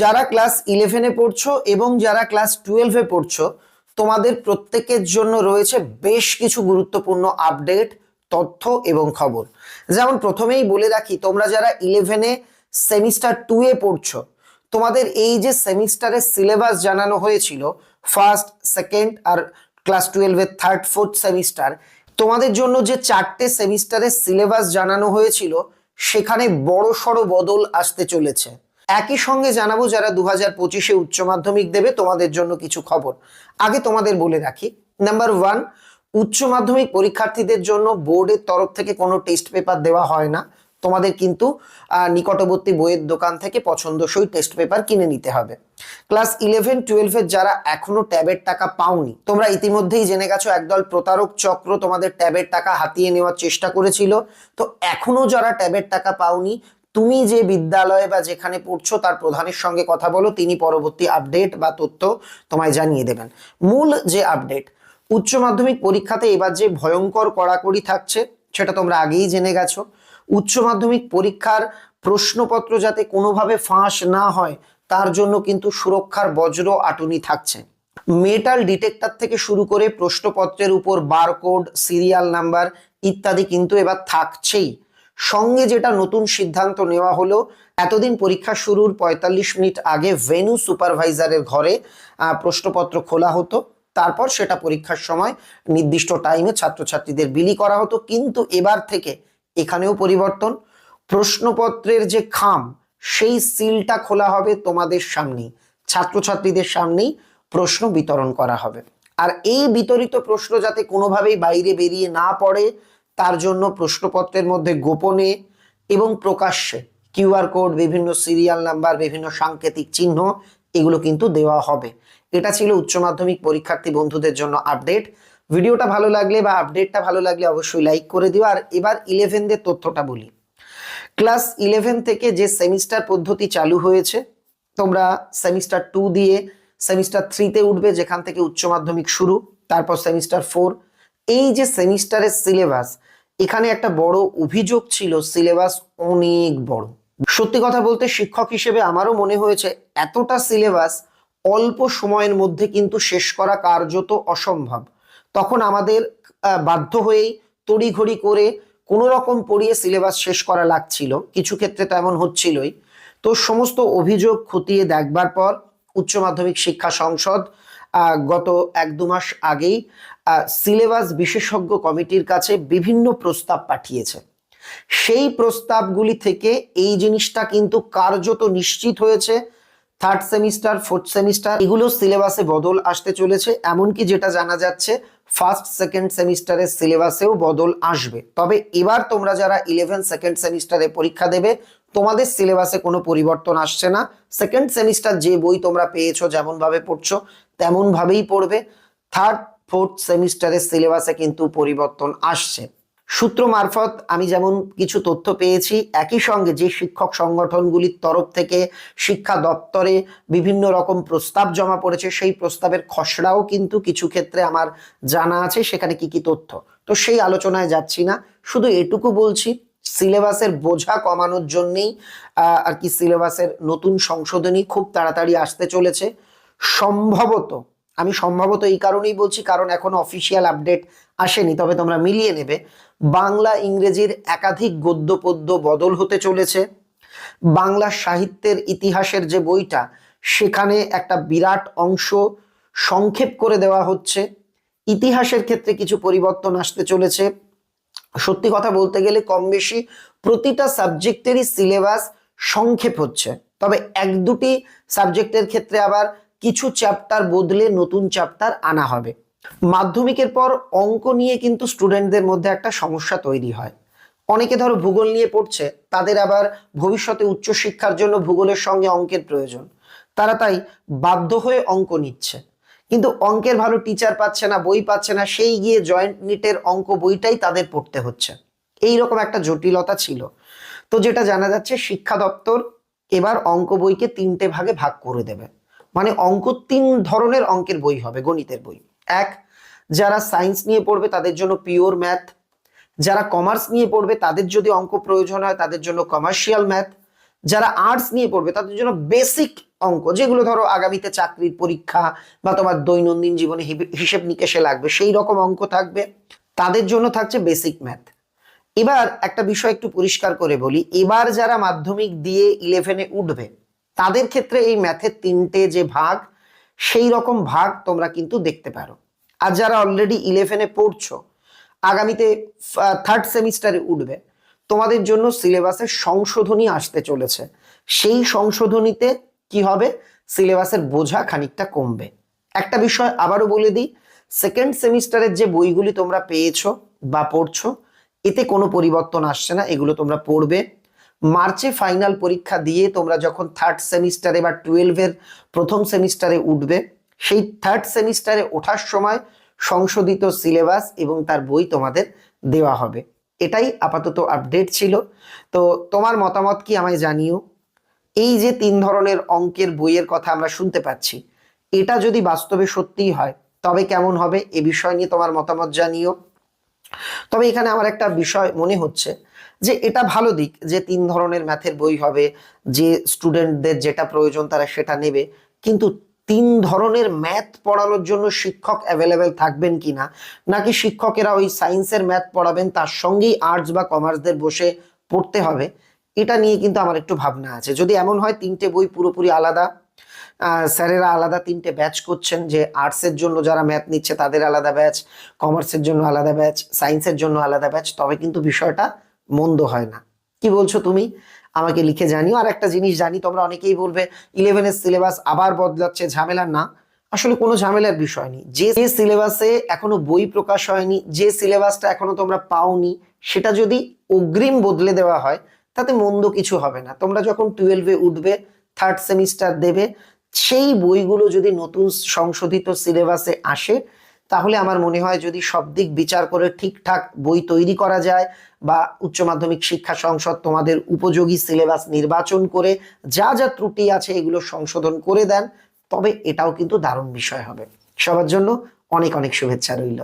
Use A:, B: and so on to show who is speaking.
A: যারা ক্লাস ইলেভেনে পড়ছো এবং যারা ক্লাস টুয়েলভে পড়ছো, তোমাদের প্রত্যেকের জন্য রয়েছে বেশ কিছু গুরুত্বপূর্ণ আপডেট তথ্য এবং খবর। যেমন প্রথমেই বলে রাখি, তোমরা যারা ইলেভেনে সেমিস্টার টু এ পড়ছো, তোমাদের এই যে সেমিস্টারের সিলেবাস জানানো হয়েছিল ফার্স্ট সেকেন্ড আর ক্লাস টুয়েলভের থার্ড ফোর্থ সেমিস্টার তোমাদের জন্য যে চারটে সেমিস্টারের সিলেবাস জানানো হয়েছিল, সেখানে বড় সড়ো বদল আসতে চলেছে। একই সঙ্গে জানাব যারা দু হাজার পঁচিশে উচ্চ মাধ্যমিক দেবে, তোমাদের জন্য কিছু খবর। আগে তোমাদের বলে রাখি নাম্বার ওয়ান উচ্চ মাধ্যমিক পরীক্ষার্থীদের জন্য বোর্ডের তরফ থেকে কোনো টেস্ট পেপার দেওয়া হয় না। তোমাদের কিন্তু নিকটবর্তী বইয়ের দোকান থেকে পছন্দসই টেস্ট পেপার কিনে নিতে হবে। ক্লাস ইলেভেন টুয়েলভের যারা এখনও ট্যাবের টাকা পাওনি, তোমরা ইতিমধ্যেই জেনে গেছো, একদল প্রতারক চক্র তোমাদের ট্যাবের টাকা হাতিয়ে নেওয়ার চেষ্টা করেছিল। তো এখনও যারা ট্যাবের টাকা পাওনি তুমি যে বিদ্যালয়ে বা যেখানে পড়ছো, তার প্রধানের সঙ্গে কথা বলো, তিনি পরবর্তী আপডেট বা তথ্য তোমায় জানিয়ে দেবেন। মূল যে আপডেট উচ্চ মাধ্যমিক পরীক্ষাতে এবার যে ভয়ঙ্কর কড়াকড়ি থাকছে, সেটা তোমরা আগেই জেনে গেছো। উচ্চ মাধ্যমিক পরীক্ষার প্রশ্নপত্র যাতে কোনোভাবে ফাঁস না হয়, তার জন্য কিন্তু সুরক্ষার বজ্র আটুনি থাকছে। মেটাল ডিটেক্টর থেকে শুরু করে প্রশ্নপত্রের উপর বারকোড, সিরিয়াল নাম্বার ইত্যাদি কিন্তু এবার থাকছেই। সঙ্গে যেটা নতুন সিদ্ধান্ত নেওয়া হলো, এতদিন পরীক্ষা শুরুর পঁয়তাল্লিশ মিনিট আগে ভেনু সুপারভাইজারের ঘরে প্রশ্নপত্র খোলা হতো। তারপর সেটা পরীক্ষার সময় নির্দিষ্ট টাইমে ছাত্রছাত্রীদের বিলি করা হতো। কিন্তু এবার থেকে এখানেও পরিবর্তন। প্রশ্নপত্রের যে খাম, সেই সিলটা খোলা হবে তোমাদের সামনেই। ছাত্রছাত্রীদের সামনেই প্রশ্ন বিতরণ করা হবে। আর এই বিতরিত প্রশ্ন যাতে কোনোভাবেই বাইরে বেরিয়ে না পড়ে তার জন্য প্রশ্নপত্রের মধ্যে গোপনে এবং প্রকাশ্যে কিউআর কোড, বিভিন্ন সিরিয়াল নাম্বার, বিভিন্ন সাংকেতিক চিহ্ন এগুলো কিন্তু দেওয়া হবে। এটা ছিল উচ্চ মাধ্যমিক পরীক্ষার্থী বন্ধুদের জন্য আপডেট। ভিডিওটা ভালো লাগলে বা আপডেটটা ভালো লাগলে অবশ্যই লাইক করে দিও। আর এবার ইলেভেনদের তথ্যটা বলি। ক্লাস ইলেভেন থেকে যে সেমিস্টার পদ্ধতি চালু হয়েছে, তোমরা সেমিস্টার টু দিয়ে সেমিস্টার থ্রিতে উঠবে, যেখান থেকে উচ্চ মাধ্যমিক শুরু, তারপর সেমিস্টার ফোর এই যে সেমিস্টারের সিলেবাস, এখানে একটা বড় অভিযোগ ছিল, সিলেবাস অনেক বড়। সত্যি কথা বলতে শিক্ষক হিসেবে আমারও মনে হয়েছে, এতটা সিলেবাস অল্প সময়ের মধ্যে কিন্তু শেষ করা কার্যত অসম্ভব। তখন আমাদের বাধ্য হয়েই তড়িঘড়ি করে কোনো রকম পড়িয়ে সিলেবাস শেষ করা লাগছিল। কিছু ক্ষেত্রে তো এমন হচ্ছিলই। তো সমস্ত অভিযোগ খতিয়ে দেখবার পর উচ্চ মাধ্যমিক শিক্ষা সংসদ গত এক দু মাস আগেই সিলেবাস বিশেষজ্ঞ কমিটির কাছে বিভিন্ন প্রস্তাব পাঠিয়েছে। সেই প্রস্তাবগুলি থেকে এই জিনিসটা কিন্তু কার্যত নিশ্চিত হয়েছে। থার্ড সেমিস্টার, ফোর্থ সেমিস্টার, এগুলো সিলেবাসে বদল আসতে চলেছে। এমনকি যেটা জানা যাচ্ছে, ফার্স্ট, সেকেন্ড সেমিস্টারের সিলেবাসেও বদল আসবে। তবে এবার তোমরা যারা ইলেভেন সেকেন্ড সেমিস্টারে পরীক্ষা দেবে তোমাদের সিলেবাসে কোনো পরিবর্তন আসছে না। সেকেন্ড সেমিস্টার যে বই তোমরা পেয়েছ, যেমনভাবে পড়ছো, তেমনভাবেই পড়বে। থার্ড ফোর্থ সেমিস্টারের সিলেবাসে কিন্তু পরিবর্তন আসছে। সূত্র মারফত আমি যেমন কিছু তথ্য পেয়েছি, একই সঙ্গে যে শিক্ষক সংগঠনগুলির তরফ থেকে শিক্ষা দপ্তরে বিভিন্ন রকম প্রস্তাব জমা পড়েছে, সেই প্রস্তাবের খসড়াও কিন্তু কিছু ক্ষেত্রে আমার জানা আছে, সেখানে কি কি তথ্য। তো সেই আলোচনায় যাচ্ছি না, শুধু এটুকু বলছি সিলেবাসের বোঝা কমানোর জন্যেই আর কি সিলেবাসের নতুন সংশোধনী খুব তাড়াতাড়ি আসতে চলেছে। সম্ভবত, আমি সম্ভবত এই কারণেই বলছি, কারণ এখন অফিসিয়াল আপডেট আসেনি, তবে তোমরা মিলিয়ে নেবে। বাংলা ইংরেজির একাধিক গদ্য পদ্য বদল হতে চলেছে। বাংলা সাহিত্যের ইতিহাসের যে বইটা, সেখানে একটা বিরাট অংশ সংক্ষেপ করে দেওয়া হচ্ছে। ইতিহাসের ক্ষেত্রে কিছু পরিবর্তন আসতে চলেছে। সত্যি কথা বলতে গেলে কম বেশি প্রতিটা সাবজেক্টেরই সিলেবাস সংক্ষেপ হচ্ছে। তবে এক দুটি সাবজেক্টের ক্ষেত্রে আবার কিছু চ্যাপ্টার বদলে নতুন চ্যাপ্টার আনা হবে। মাধ্যমিকের পর অঙ্ক নিয়ে কিন্তু স্টুডেন্টদের মধ্যে একটা সমস্যা তৈরি হয়। অনেকে ধরো ভূগোল নিয়ে পড়ছে, তাদের আবার ভবিষ্যতে উচ্চশিক্ষার জন্য ভূগোলের সঙ্গে অঙ্কের প্রয়োজন। তারা তাই বাধ্য হয়ে অঙ্ক নিচ্ছে। কিন্তু অঙ্কের ভালো টিচার পাচ্ছে না, বই পাচ্ছে না, সেই গিয়ে জয়েন্ট নিটের অঙ্ক বইটাই তাদের পড়তে হচ্ছে। এই রকম একটা জটিলতা ছিল। তো যেটা জানা যাচ্ছে, শিক্ষা দপ্তর এবার অঙ্ক বইকে তিনটে ভাগে ভাগ করে দেবে। মানে অঙ্ক তিন ধরনের অঙ্কের বই হবে, গণিতের বই। এক, যারা সায়েন্স নিয়ে পড়বে তাদের জন্য পিওর ম্যাথ যারা কমার্স নিয়ে পড়বে তাদের যদি অঙ্ক প্রয়োজন হয় তাদের জন্য কমার্শিয়াল ম্যাথ যারা আর্টস নিয়ে পড়বে তাদের জন্য বেসিক অঙ্ক, যেগুলো ধরো আগামীতে চাকরির পরীক্ষা বা তোমার দৈনন্দিন জীবনে হিসেব নিকেশে লাগবে, সেই রকম অঙ্ক থাকবে। তাদের জন্য থাকছে বেসিক ম্যাথ এবার একটা বিষয় একটু পরিষ্কার করে বলি, এবার যারা মাধ্যমিক দিয়ে ইলেভেনে উঠবে, তাদের ক্ষেত্রে এই ম্যাথের তিনটে যে ভাগ, সেই রকম ভাগ তোমরা কিন্তু দেখতে পারো। আর যারা অলরেডি ইলেভেনে পড়ছো, আগামীতে থার্ড সেমিস্টারে উঠবে, তোমাদের জন্য সিলেবাসের সংশোধনী আসতে চলেছে। সেই সংশোধনীতে কি হবে? সিলেবাসের বোঝা খানিকটা কমবে। একটা বিষয় আবারও বলে দিই সেকেন্ড সেমিস্টারের যে বইগুলি তোমরা পেয়েছ বা পড়ছো, এতে কোনো পরিবর্তন আসছে না, এগুলো তোমরা পড়বে। মার্চে ফাইনাল পরীক্ষা দিয়ে তোমরা যখন থার্ড সেমিস্টারে বা টুয়েলভের প্রথম সেমিস্টারে উঠবে, সেই থার্ড সেমিস্টারে ওঠার সময় সংশোধিত সিলেবাস এবং তার বই তোমাদের দেওয়া হবে। এটাই আপাতত আপডেট ছিল। তো তোমার মতামত কি আমায় জানিও। এই যে তিন ধরনের অঙ্কের বইয়ের কথা আমরা শুনতে পাচ্ছি, এটা যদি বাস্তবে সত্যিই হয়, তবে কেমন হবে এ বিষয় নিয়ে তোমার মতামত জানিও। তবে এখানে আমার একটা বিষয় মনে হচ্ছে যে এটা ভালো দিক যে তিন ধরনের ম্যাথের বই হবে, যে স্টুডেন্টদের যেটা প্রয়োজন তারা সেটা নেবে, কিন্তু তিন ধরনের ম্যাথ পড়ানোর জন্য শিক্ষক অ্যাভেলেবেল থাকবেন কিনা, নাকি শিক্ষকেরা ওই সায়েন্সের ম্যাথ পড়াবেন তার সঙ্গেই আর্টস বা কমার্সদের বসে পড়তে হবে এটা নিয়ে কিন্তু আমার একটু ভাবনা আছে। যদি এমন হয় তিনটে বই পুরোপুরি আলাদা স্যারেরা আলাদা তিনটে ব্যাচ করছেন যে আর্টসের জন্য যারা ম্যাথ নিচ্ছে তাদের আলাদা ব্যাচ কমার্সের জন্য আলাদা ব্যাচ সায়েন্সের জন্য আলাদা ব্যাচ, তবে কিন্তু বিষয়টা মন্দ হয় না। কি বলছো তুমি? আমাকে লিখে জানিও। আর একটা জিনিস জানি, তোমরা অনেকেই বলবে ইলেভেনের সিলেবাস আবার বদলাচ্ছে, ঝামেলা না। আসলে কোনো ঝামেলার বিষয় নেই। যে যে সিলেবাসে এখনও বই প্রকাশ হয়নি, যে সিলেবাসটা এখনও তোমরা পাওনি, সেটা যদি অগ্রিম বদলে দেওয়া হয় তাতে মন্দ কিছু হবে না। তোমরা যখন টুয়েলভে উঠবে থার্ড সেমিস্টার দেবে, সেই বইগুলো যদি নতুন সংশোধিত সিলেবাসে আসে, তাহলে আমার মনে হয় যদি সব দিক বিচার করে ঠিকঠাক বই তৈরি করা যায় বা উচ্চ মাধ্যমিক শিক্ষা সংসদ তোমাদের উপযোগী সিলেবাস নির্বাচন করে যা যা ত্রুটি আছে এগুলো সংশোধন করে দেন, তবে এটাও কিন্তু দারুণ বিষয় হবে। সবার জন্য অনেক অনেক শুভেচ্ছা রইল।